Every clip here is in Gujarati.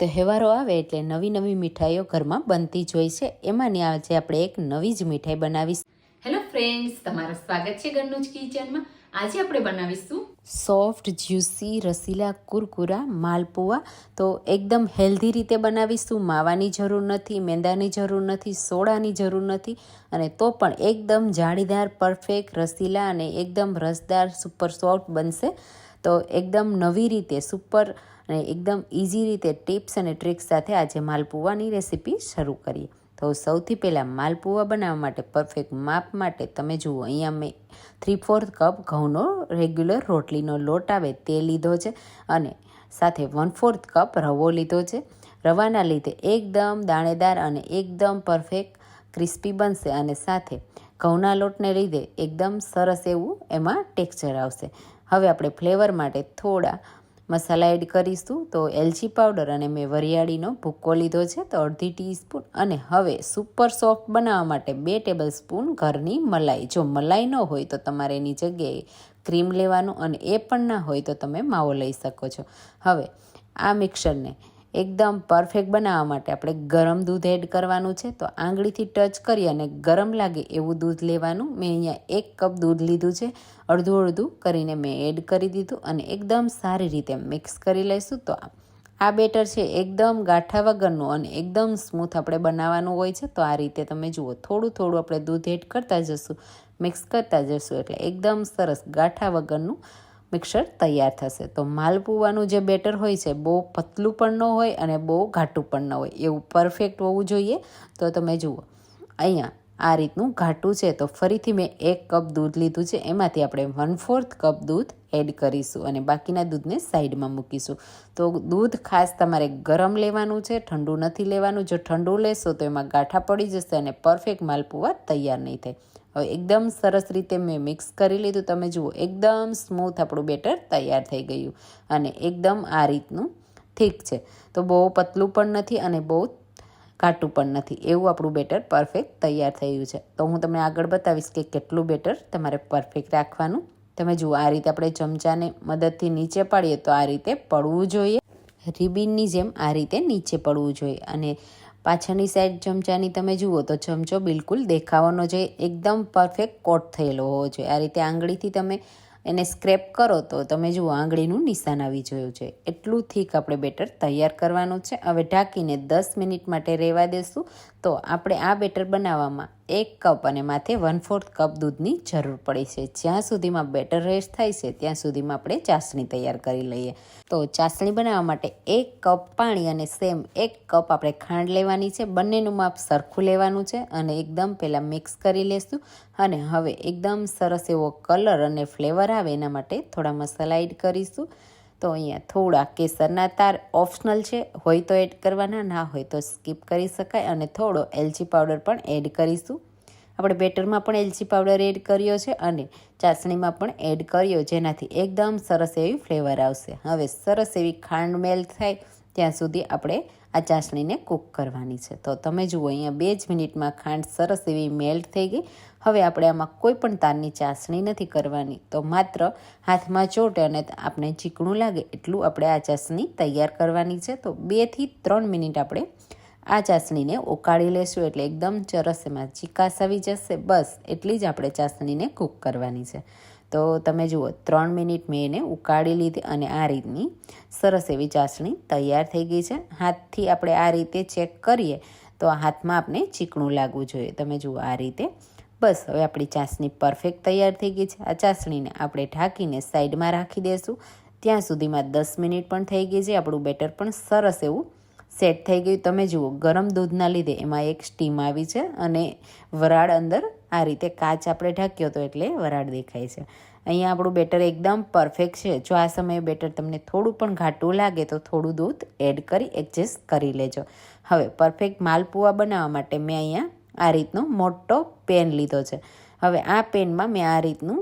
તહેવારો આવે એટલે નવી નવી મીઠાઈઓ ઘરમાં બનતી જ હોય છે. એમાંની આજે આપણે એક નવી જ મીઠાઈ બનાવીશું. હેલો ફ્રેન્ડ્સ તમારું સ્વાગત છે ઘરનું જ કિચનમાં. આજે આપણે બનાવીશું સોફ્ટ જ્યુસી રસીલા કુરકુરા માલપુઆ. તો એકદમ હેલ્ધી રીતે બનાવીશું. માવાની જરૂર નથી મેંદાની જરૂર નથી સોડાની જરૂર નથી. અને તો પણ એકદમ જાળીદાર પરફેક્ટ રસીલા અને એકદમ રસદાર સુપર સોફ્ટ બનશે. તો એકદમ નવી રીતે સુપર અને એકદમ ઇઝી રીતે ટિપ્સ અને ટ્રિક્સ સાથે આજે માલપુવાની રેસીપી શરૂ કરીએ. તો સૌથી પહેલાં માલપુવા બનાવવા માટે પરફેક્ટ માપ માટે તમે જુઓ, અહીંયા મેં થ્રી ફોર્થ કપ ઘઉંનો રેગ્યુલર રોટલીનો લોટ આવે તે લીધો છે અને સાથે વન ફોર્થ કપ રવો લીધો છે. રવાના લીધે એકદમ દાણેદાર અને એકદમ પરફેક્ટ ક્રિસ્પી બનશે અને સાથે ઘઉંના લોટને લીધે એકદમ સરસ એવું એમાં ટેક્સચર આવશે. હવે આપણે ફ્લેવર માટે થોડા મસાલા એડ કરીશું તો એલચી પાવડર અને મેં વરિયાળીનો ભૂક્કો લીધો છે તો અડધી ટીસ્પૂન અને હવે સુપર સોફ્ટ બનાવવા માટે બે ટેબલ સ્પૂન ઘરની મલાઈ. જો મલાઈ ન હોય તો તમારે એની જગ્યાએ ક્રીમ લેવાનું અને એ પણ ના હોય તો તમે માવો લઈ શકો છો. હવે આ મિક્સરને એકદમ પરફેક્ટ બનાવવા માટે આપણે ગરમ દૂધ એડ કરવાનું છે. તો આંગળીથી ટચ કરી અને ગરમ લાગે એવું દૂધ લેવાનું. મેં અહીંયા એક કપ દૂધ લીધું છે. અડધું અડધું કરીને મેં એડ કરી દીધું અને એકદમ સારી રીતે મિક્સ કરી લઈશું. તો આ બેટર છે. એકદમ ગાંઠા વગરનું અને એકદમ સ્મૂથ આપણે બનાવવાનું હોય છે. તો આ રીતે તમે જુઓ, થોડું થોડું આપણે દૂધ એડ કરતા જશું મિક્સ કરતા જશું. એટલે એકદમ સરસ ગાંઠા વગરનું મિક્સર તૈયાર થશે. તો માલપુવાનું જે બેટર હોય છે, બહુ પતલું પણ ન હોય અને બહુ ઘાટું પણ ન હોય. એવું પરફેક્ટ હોવું જોઈએ. તો તમે જુઓ. અહીંયા આ રીતનું ઘાટું છે. તો ફરીથી મેં એક કપ દૂધ લીધું છે. એમાંથી આપણે વન ફોર્થ કપ દૂધ એડ કરીશું અને બાકીના દૂધને સાઈડમાં મૂકીશું. તો દૂધ ખાસ તમારે ગરમ લેવાનું છે, ઠંડુ નથી લેવાનું. જો ઠંડુ લેશો તો એમાં ગાંઠા પડી જશે અને પરફેક્ટ માલપુવા તૈયાર નહીં થાય. હવે એકદમ સરસ રીતે મેં મિક્સ કરી લીધું. તમે જુઓ, એકદમ સ્મૂથ આપણું બેટર તૈયાર થઈ ગયું અને એકદમ આ રીતનું ઠીક છે. તો બહુ પતલું પણ નથી અને બહુ ઘાટું પણ નથી. એવું આપણું બેટર પરફેક્ટ તૈયાર થયું છે. તો હું તમને આગળ બતાવીશ કે કેટલું બેટર તમારે પરફેક્ટ રાખવાનું. તમે જુઓ, આ રીતે આપણે ચમચાને મદદથી નીચે પાડીએ તો આ રીતે પડવું જોઈએ. રિબિનની જેમ આ રીતે નીચે પડવું જોઈએ અને પાછળની સાઈડ ચમચાની તમે જુઓ તો ચમચો બિલકુલ દેખાવાનો છે એકદમ પરફેક્ટ કોટ થયેલો હોવો જોઈએ. આ રીતે આંગળીથી તમે એને સ્ક્રેપ કરો તો તમે જુઓ આંગળીનું નિશાન આવી જોયું છે. એટલું થીક આપણે બેટર તૈયાર કરવાનું છે. હવે ઢાંકીને દસ મિનિટ માટે રહેવા દેશું. તો આપણે આ બેટર બનાવવામાં એક કપ અને માથે વન ફોર્થ કપ દૂધની જરૂર પડે છે. જ્યાં સુધીમાં બેટર રેસ્ટ થાય છે, ત્યાં સુધીમાં આપણે ચાસણી તૈયાર કરી લઈએ. તો ચાસણી બનાવવા માટે એક કપ પાણી અને સેમ એક કપ આપણે ખાંડ લેવાની છે. બંનેનું માપ સરખું લેવાનું છે અને એકદમ પહેલાં મિક્સ કરી લેશું. અને હવે એકદમ સરસ એવો કલર અને ફ્લેવર આવે એના માટે થોડા મસાલા એડ કરીશું. તો અહીંયા થોડા કેસરના તાર ઓપ્શનલ છે. હોય તો એડ કરવાના, ના હોય તો સ્કીપ કરી શકાય અને થોડો એલચી પાવડર પણ એડ કરીશું. આપણે બેટરમાં પણ એલચી પાવડર એડ કર્યો છે અને ચાસણીમાં પણ એડ કર્યો, જેનાથી એકદમ સરસ એવી ફ્લેવર આવશે. હવે સરસ એવી ખાંડ મેલ્ટ થાય, ત્યાં સુધી આપણે આ ચાસણીને કૂક કરવાની છે. તો તમે જુઓ, અહીંયા બે જ મિનિટમાં ખાંડ સરસ એવી મેલ્ટ થઈ ગઈ. હવે આપણે આમાં કોઈ પણ તારની ચાસણી નથી કરવાની. તો માત્ર હાથમાં ચોટે અને આપણે ચીકણું લાગે એટલું આપણે આ ચાસણી તૈયાર કરવાની છે. તો બેથી ત્રણ મિનિટ આપણે આ ચાસણીને ઉકાળી લેશું એટલે એકદમ ચરસ એમાં ચીકાસ આવી જશે. બસ, એટલી જ આપણે ચાસણીને કૂક કરવાની છે. તો તમે જુઓ, ત્રણ મિનિટ મેં એને ઉકાળી લીધી અને આ રીતની સરસ એવી ચાસણી તૈયાર થઈ ગઈ છે. હાથથી આપણે આ રીતે ચેક કરીએ તો હાથમાં આપણે ચીકણું લાગવું જોઈએ. તમે જુઓ, આ રીતે. બસ, હવે આપણી ચાસણી પરફેક્ટ તૈયાર થઈ ગઈ છે. આ ચાસણીને આપણે ઢાંકીને સાઈડમાં રાખી દઈશું ત્યાં સુધીમાં દસ મિનિટ પણ થઈ ગઈ છે. આપણું બેટર પણ સરસ એવું સેટ થઈ ગયું. તમે જુઓ, ગરમ દૂધના લીધે એમાં એક સ્ટીમ આવી છે અને વરાળ અંદર આ રીતે કાચ આપણે ઢાંક્યો હતો એટલે વરાળ દેખાય છે. અહીંયા આપણું બેટર એકદમ પરફેક્ટ છે. જો આ સમયે બેટર તમને થોડું પણ ઘાટું લાગે તો થોડું દૂધ એડ કરી એડજસ્ટ કરી લેજો. હવે પરફેક્ટ માલપુઆ બનાવવા માટે મેં અહીંયા આ રીતનો મોટો પેન લીધો છે. હવે આ પેનમાં મેં આ રીતનું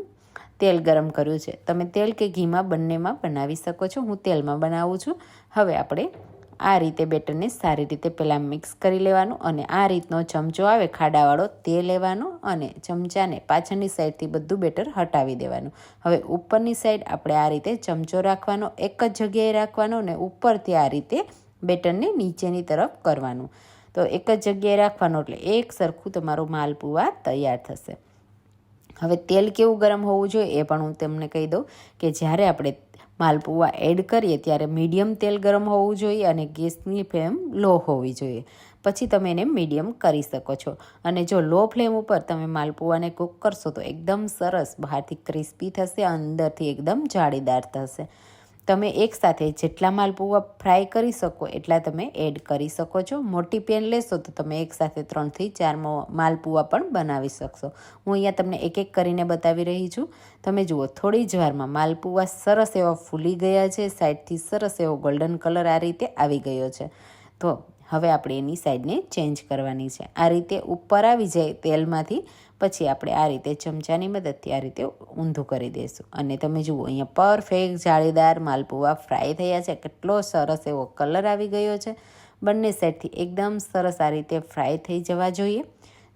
તેલ ગરમ કર્યું છે. તમે તેલ કે ઘીમાં બંનેમાં બનાવી શકો છો. હું તેલમાં બનાવું છું. હવે આપણે આ રીતે બેટરને સારી રીતે પહેલાં મિક્સ કરી લેવાનું અને આ રીતનો ચમચો આવે ખાડાવાળો તે લેવાનો અને ચમચાને પાછળની સાઈડથી બધું બેટર હટાવી દેવાનું. હવે ઉપરની સાઈડ આપણે આ રીતે ચમચો રાખવાનો, એક જ જગ્યાએ રાખવાનો ને ઉપરથી આ રીતે બેટરને નીચેની તરફ કરવાનું. તો એક જ જગ્યાએ રાખવાનો એટલે એક સરખું તમારું માલપુવા તૈયાર થશે. હવે તેલ કેવું ગરમ હોવું જોઈએ એ પણ હું તમને કહી દઉં કે જ્યારે આપણે માલપુઆ એડ કરીએ ત્યારે મીડિયમ તેલ ગરમ હોવું જોઈએ અને ગેસની ફ્લેમ લો હોવી જોઈએ. પછી તમે એને મીડિયમ કરી શકો છો. અને જો લો ફ્લેમ ઉપર તમે માલપુઆને કૂક કરશો તો એકદમ સરસ, બહારથી ક્રિસ્પી થશે, અંદરથી એકદમ જાળીદાર થશે. તમે એકસાથે જેટલા માલપુવા ફ્રાય કરી શકો, એટલા તમે એડ કરી શકો છો. મોટી પેન લેશો તો તમે એકસાથે ત્રણથી ચાર માલપુવા પણ બનાવી શકશો. હું અહીંયા તમને એક એક કરીને બતાવી રહી છું. તમે જુઓ, થોડી જ વારમાં માલપુવા સરસ એવા ફૂલી ગયા છે. સાઈડથી સરસ એવો ગોલ્ડન કલર આ રીતે આવી ગયો છે. તો હવે આપણે એની સાઈડને ચેન્જ કરવાની છે. આ રીતે ઉપર આવી જાય તેલમાંથી, પછી આપણે આ રીતે ચમચાની મદદથી આ રીતે ઊંધું કરી દઈશું. અને તમે જુઓ, અહીંયા પરફેક્ટ જાળીદાર માલપુવા ફ્રાય થયા છે. કેટલો સરસ એવો કલર આવી ગયો છે. બંને સાઈડથી એકદમ સરસ આ રીતે ફ્રાય થઈ જવા જોઈએ.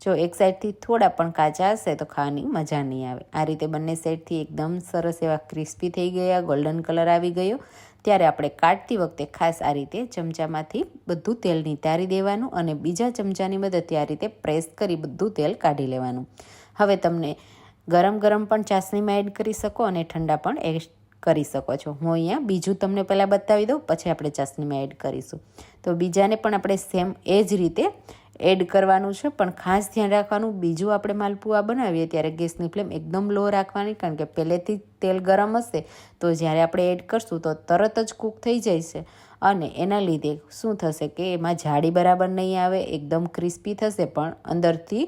જો એક સાઈડથી થોડા પણ કાચા હશે તો ખાવાની મજા નહીં આવે. આ રીતે બંને સાઈડથી એકદમ સરસ એવા ક્રિસ્પી થઈ ગયા ગોલ્ડન કલર આવી ગયો. ત્યારે આપણે કાઢતી વખતે ખાસ આ રીતે ચમચામાંથી બધું તેલ નિતારી દેવાનું અને બીજા ચમચાની મદદથી આ રીતે પ્રેસ કરી બધું તેલ કાઢી લેવાનું. હવે તમને ગરમ ગરમ પણ ચાસણીમાં એડ કરી શકો અને ઠંડા પણ એડ કરી શકો છો. હું અહીંયા બીજું તમને પહેલાં બતાવી દઉં, પછી આપણે ચાસણીમાં એડ કરીશું. તો બીજાને પણ આપણે સેમ એ જ રીતે એડ કરવાનું છે, પણ ખાસ ધ્યાન રાખવાનું, બીજું આપણે માલપુઆ બનાવીએ ત્યારે ગેસની ફ્લેમ એકદમ લો રાખવાની, કારણ કે પહેલેથી તેલ ગરમ હશે, તો જ્યારે આપણે એડ કરશું તો તરત જ કૂક થઈ જશે અને એના લીધે શું થશે કે એમાં જાડી બરાબર નહીં આવે, એકદમ ક્રિસ્પી થશે, પણ અંદરથી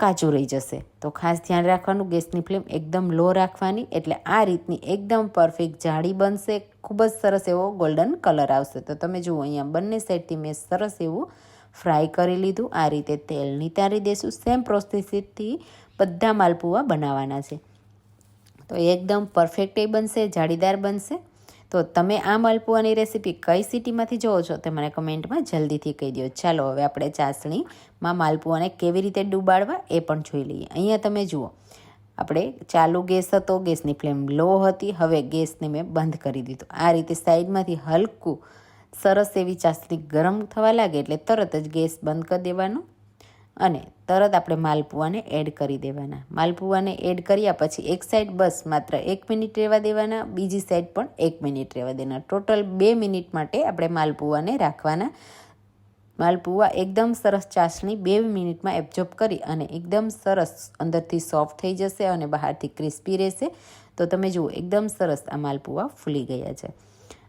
કાચું રહી જશે. તો ખાસ ધ્યાન રાખવાનું, ગેસની ફ્લેમ એકદમ લો રાખવાની, એટલે આ રીતની એકદમ પરફેક્ટ જાડી બનશે, ખૂબ જ સરસ એવો ગોલ્ડન કલર આવશે. તો તમે જુઓ, અહીંયા બંને સાઈડથી મેં સરસ એવું ફ્રાય કરી લીધું. આ રીતે તેલ નિતારી દેશું. સેમ પ્રોસેસથી બધા માલપુવા બનાવવાના છે. તો એકદમ પરફેક્ટ એ બનશે, જાળીદાર બનશે. તો તમે આ માલપુવાની રેસીપી કઈ સિટીમાંથી જોવો છો તે મને કમેન્ટમાં જલ્દીથી કહી દો ચાલો હવે આપણે ચાસણીમાં માલપુઆને કેવી રીતે ડૂબાડવા એ પણ જોઈ લઈએ. અહીંયા તમે જુઓ. આપણે ચાલુ ગેસ હતો, ગેસની ફ્લેમ લો હતી. હવે ગેસને મેં બંધ કરી દીધું. આ રીતે સાઈડમાંથી હલકું સરસ એવી ચાસણી ગરમ થવા લાગે એટલે તરત જ ગેસ બંધ કરી દેવાનો અને તરત આપણે માલપુઆને એડ કરી દેવાના. માલપુઆને એડ કર્યા પછી એક સાઈડ બસ માત્ર એક મિનિટ રહેવા દેવાના, બીજી સાઈડ પણ એક મિનિટ રહેવા દેવાના ટોટલ બે મિનિટ માટે આપણે માલપુઆને રાખવાના. માલપુઆ એકદમ સરસ ચાસણી બે મિનિટમાં એબ્ઝોર્બ કરી અને એકદમ સરસ અંદરથી સોફ્ટ થઈ જશે અને બહારથી ક્રિસ્પી રહેશે. તો તમે જુઓ, એકદમ સરસ આ માલપુઆ ફૂલી ગયા છે.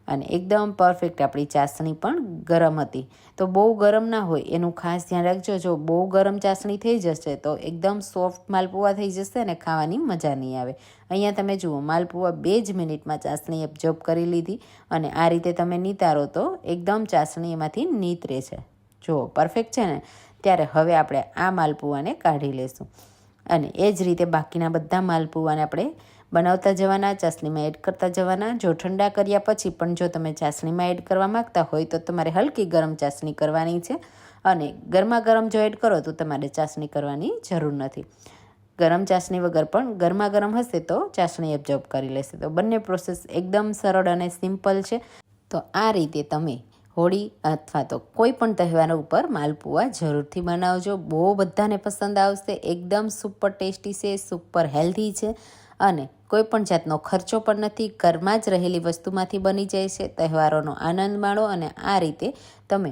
અને એકદમ પરફેક્ટ આપણી ચાસણી પણ ગરમ હતી. તો બહુ ગરમ ના હોય, એનું ખાસ ધ્યાન રાખજો. જો બહુ ગરમ ચાસણી થઈ જશે, તો એકદમ સોફ્ટ માલપુઆ થઈ જશે અને ખાવાની મજા નહીં આવે. અહીંયા તમે જુઓ માલપુઆ બે જ મિનિટમાં ચાસણી એબ્ઝોર્બ કરી લીધી અને આ રીતે તમે નીતારો તો એકદમ ચાસણી એમાંથી નીતરે છે. જુઓ પરફેક્ટ છે ને? ત્યારે હવે આપણે આ માલપુઆને કાઢી લેશું. અને એ જ રીતે બાકીના બધા માલપુઆને આપણે બનાવતા જવાના, ચાસણીમાં એડ કરતા જવાના, જો ઠંડા કર્યા પછી પણ જો તમે ચાસણીમાં એડ કરવા માગતા હોય તો તમારે હલકી ગરમ ચાસણી કરવાની છે અને ગરમા ગરમ જો એડ કરો તો તમારે ચાસણી કરવાની જરૂર નથી. ગરમ ચાસણી વગર પણ ગરમા ગરમ હશે તો ચાસણી એબ્ઝોર્બ કરી લેશે. તો બંને પ્રોસેસ એકદમ સરળ અને સિમ્પલ છે. તો આ રીતે તમે હોળી અથવા તો કોઈ પણ તહેવાર ઉપર માલપુઆ જરૂરથી બનાવજો. બહુ બધાને પસંદ આવશે. એકદમ સુપર ટેસ્ટી છે સુપર હેલ્ધી છે. અને કોઈ પણ જાતનો ખર્ચો પણ નથી. ઘરમાં જ રહેલી વસ્તુમાંથી બની જાય છે. તહેવારોનો આનંદ માણો અને આ રીતે તમે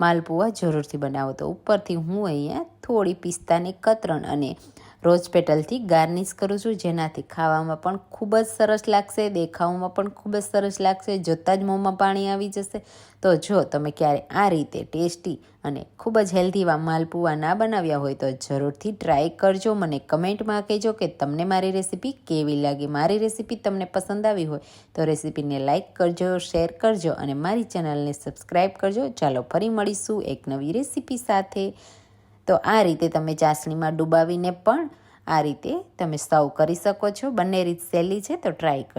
માલપુઆ જરૂરથી બનાવો. તો ઉપરથી હું અહીંયા થોડી પિસ્તાની કતરણ અને રોજ પેટલથી ગાર્નિશ કરું છું, જેનાથી ખાવામાં પણ ખૂબ જ સરસ લાગશે, દેખાવમાં પણ ખૂબ જ સરસ લાગશે, જોતાં જ મોંમાં પાણી આવી જશે. તો જો તમે ક્યારે આ રીતે ટેસ્ટી અને ખૂબ જ હેલ્ધી માલપુઆ ના બનાવ્યા હોય તો જરૂરથી ટ્રાય કરજો. મને કમેન્ટમાં કહેજો કે તમને મારી રેસીપી કેવી લાગી? મારી રેસીપી તમને પસંદ આવી હોય તો રેસીપીને લાઇક કરજો, શેર કરજો અને મારી ચેનલને સબસ્ક્રાઈબ કરજો. ચાલો ફરી મળીશું એક નવી રેસીપી સાથે. તો આ રીતે તમે ચાસણીમાં ડૂબાવીને પણ આ રીતે તમે સર્વ કરી શકો છો. બંને રીત સહેલી છે, તો ટ્રાય કરજો